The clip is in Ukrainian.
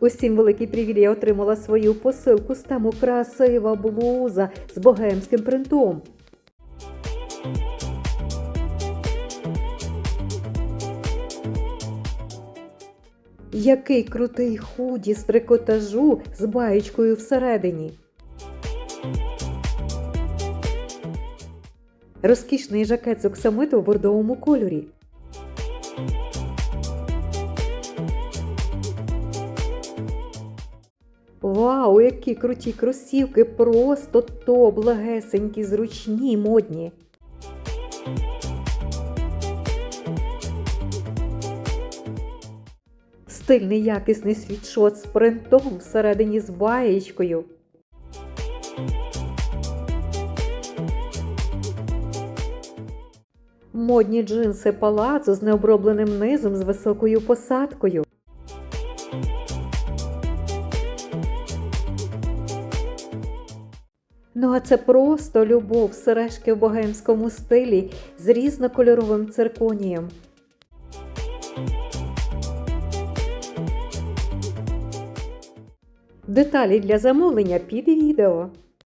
Усім великий привіт, я отримала свою посилку з тему красива блуза з богемським принтом. Який крутий худі з трикотажу з баєчкою всередині. Розкішний жакет з оксамиту в бордовому кольорі. Вау, які круті кросівки! Просто топ, легесенькі, зручні, модні. Стильний якісний світшот з принтом всередині з баєчкою. Модні джинси палацу з необробленим низом з високою посадкою. Ну, а це просто любов, сережки в богемському стилі з різнокольоровим цирконієм. Деталі для замовлення під відео.